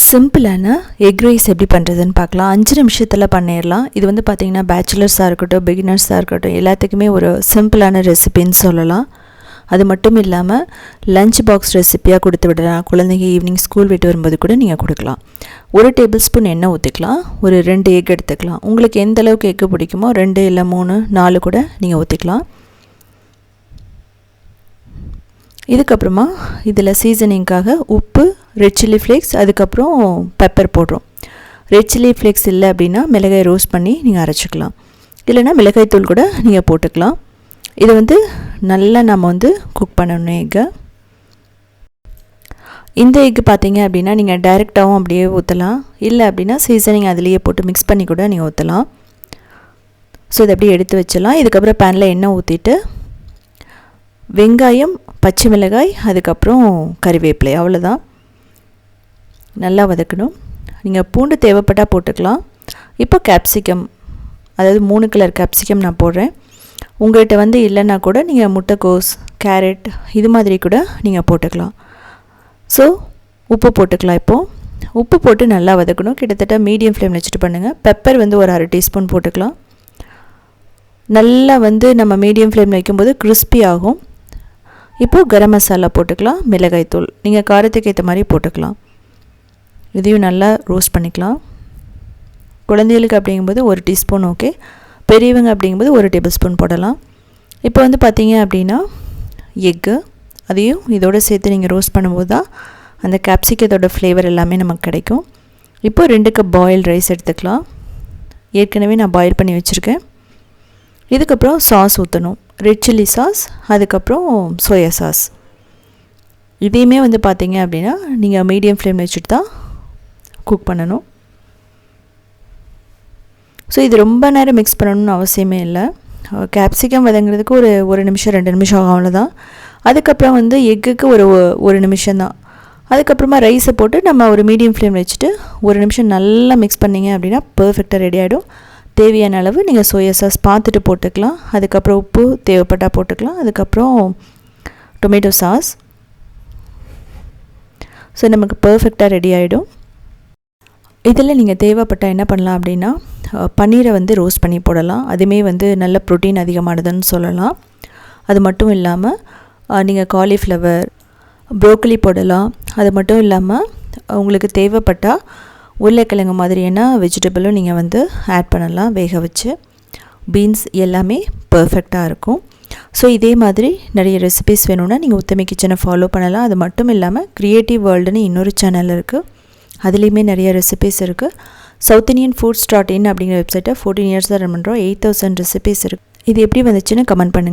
சிம்பிளான egg rice எப்படி பண்ணுறதுன்னு பார்க்கலாம். அஞ்சு நிமிஷத்தில் பண்ணிடலாம். இது வந்து பார்த்திங்கன்னா பேச்சுலர்ஸாக இருக்கட்டும் பிகினர்ஸாக இருக்கட்டும் எல்லாத்துக்குமே ஒரு சிம்பிளான ரெசிபின்னு சொல்லலாம். அது மட்டும் இல்லாமல் லஞ்ச் பாக்ஸ் ரெசிப்பியாக கொடுத்து விடலாம். குழந்தைங்க ஈவினிங் ஸ்கூல் விட்டு வரும்போது கூட நீங்கள் கொடுக்கலாம். ஒரு டேபிள் ஸ்பூன் எண்ணெய் ஊற்றிக்கலாம் ஒரு ரெண்டு எக் எடுத்துக்கலாம். உங்களுக்கு எந்த அளவுக்கு எக்கு பிடிக்குமோ ரெண்டு இல்லை மூணு நாலு கூட நீங்கள் ஊற்றிக்கலாம் இதுக்கப்புறமா இதில் சீசனிங்காக உப்பு ரெட் சில்லி ஃப்ளேக்ஸ் அதுக்கப்புறம் பெப்பர் போடுறோம். ரெட் சில்லி ஃப்ளேக்ஸ் இல்லை அப்படின்னா மிளகாய் ரோஸ்ட் பண்ணி நீங்கள் அரைச்சிக்கலாம். இல்லைனா மிளகாய் தூள் கூட நீங்கள் போட்டுக்கலாம். இதை வந்து நல்லா நம்ம வந்து குக் பண்ணணும் எக்கை இந்த எக்கு பார்த்தீங்க அப்படின்னா நீங்கள் டைரெக்டாகவும் அப்படியே ஊற்றலாம் இல்லை அப்படின்னா சீசனிங் அதுலேயே போட்டு மிக்ஸ் பண்ணி கூட நீங்கள் ஊற்றலாம் ஸோ இதை அப்படியே எடுத்து வச்சிடலாம். இதுக்கப்புறம் பேனில் எண்ணெய் ஊற்றிட்டு வெங்காயம் பச்சை மிளகாய் அதுக்கப்புறம் கறிவேப்பிலை அவ்வளோதான் நல்லா வதக்கணும். நீங்கள் பூண்டு தேவைப்பட்டால் போட்டுக்கலாம். இப்போ கேப்சிகம் அதாவது மூணு கலர் கேப்சிகம் நான் போடுறேன். உங்கள்கிட்ட வந்து இல்லைன்னா கூட நீங்கள் முட்டைக்கோஸ் கேரட் இது மாதிரி கூட நீங்கள் போட்டுக்கலாம். ஸோ உப்பு போட்டுக்கலாம் இப்போது உப்பு போட்டு நல்லா வதக்கணும். கிட்டத்தட்ட மீடியம் ஃப்ளேமில் வச்சுட்டு பண்ணுங்கள் பெப்பர் வந்து ஒரு அரை டீஸ்பூன் போட்டுக்கலாம். நல்லா வந்து நம்ம மீடியம் ஃப்ளேமில் வைக்கும்போது கிறிஸ்பி ஆகும். இப்போது கரம் மசாலா போட்டுக்கலாம். மிளகாய் தூள். நீங்கள் காரத்துக்கு ஏற்ற மாதிரி போட்டுக்கலாம். இதையும் நல்லா ரோஸ்ட் பண்ணிக்கலாம். குழந்தைகளுக்கு அப்படிங்கும்போது ஒரு டீஸ்பூன் ஓகே பெரியவங்க அப்படிங்கும்போது ஒரு டேபிள் ஸ்பூன் போடலாம். இப்போ வந்து பார்த்தீங்க அப்படின்னா எக்கு அதையும் இதோடு சேர்த்து நீங்கள் ரோஸ்ட் பண்ணும்போது தான் அந்த கேப்சிக்கத்தோட ஃப்ளேவர் எல்லாமே நமக்கு கிடைக்கும். இப்போ ரெண்டு கப் பாயில் ரைஸ் எடுத்துக்கலாம். ஏற்கனவே நான் பாயில் பண்ணி வச்சுருக்கேன். இதுக்கப்புறம் சாஸ் ஊற்றணும் ரெட் சில்லி சாஸ் அதுக்கப்புறம் சோயா சாஸ் இதையுமே வந்து பார்த்தீங்க அப்படின்னா நீங்கள் மீடியம் ஃப்ளேமில் வச்சுட்டு தான் குக் பண்ணணும். ஸோ இது ரொம்ப நேரம் மிக்ஸ் பண்ணணும்னு அவசியமே இல்லை. கேப்சிகம் வதங்குறதுக்கு ஒரு ஒரு நிமிஷம் ரெண்டு நிமிஷம் ஆகும் அவ்வளோதான் அதுக்கப்புறம் வந்து எக்குக்கு ஒரு ஒரு நிமிஷம் தான். அதுக்கப்புறமா ரைஸை போட்டு நம்ம ஒரு மீடியம் ஃப்ளேம் வச்சுட்டு ஒரு நிமிஷம் நல்லா மிக்ஸ் பண்ணிங்க அப்படின்னா பர்ஃபெக்டாக ரெடி ஆகிடும் தேவையான அளவு நீங்கள் சோயா சாஸ் பார்த்துட்டு போட்டுக்கலாம். அதுக்கப்புறம் உப்பு தேவைப்பட்டால் போட்டுக்கலாம். அதுக்கப்புறம் டொமேட்டோ சாஸ் ஸோ நமக்கு பர்ஃபெக்டாக ரெடி ஆகிடும் இதில் நீங்கள் தேவைப்பட்டால் என்ன பண்ணலாம் அப்படின்னா பன்னீரை வந்து ரோஸ்ட் பண்ணி போடலாம். அதுவுமே வந்து நல்ல ப்ரோட்டீன் அதிகமானதுன்னு சொல்லலாம். அது மட்டும் இல்லாமல் நீங்கள் காலிஃப்ளவர் ப்ரோக்கலி போடலாம். அது மட்டும் இல்லாமல் உங்களுக்கு தேவைப்பட்டால் உருளைக்கிழங்கு மாதிரியான வெஜிடபிளும் நீங்கள் வந்து ஆட் பண்ணலாம் வேக வச்சு. பீன்ஸ் எல்லாமே பர்ஃபெக்டாக இருக்கும். ஸோ இதே மாதிரி நிறைய ரெசிபிஸ் வேணும்னா நீங்கள் உத்தமி கிச்சனை ஃபாலோ பண்ணலாம். அது மட்டும் இல்லாமல் க்ரியேட்டிவ் வேர்ல்டுன்னு இன்னொரு சேனல் இருக்குது. அதுலேயுமே நிறைய ரெசிபிஸ் இருக்குது south Indian foods dot in அப்படிங்கிற வெப்சைட்டை ஃபோர்டீன் இயர்ஸாக ரன் பண்ணுறோம் எயிட் தௌசண்ட் ரெசிபிஸ் இருக்குது இது எப்படி வந்துச்சுன்னு கமெண்ட் பண்ணுங்கள்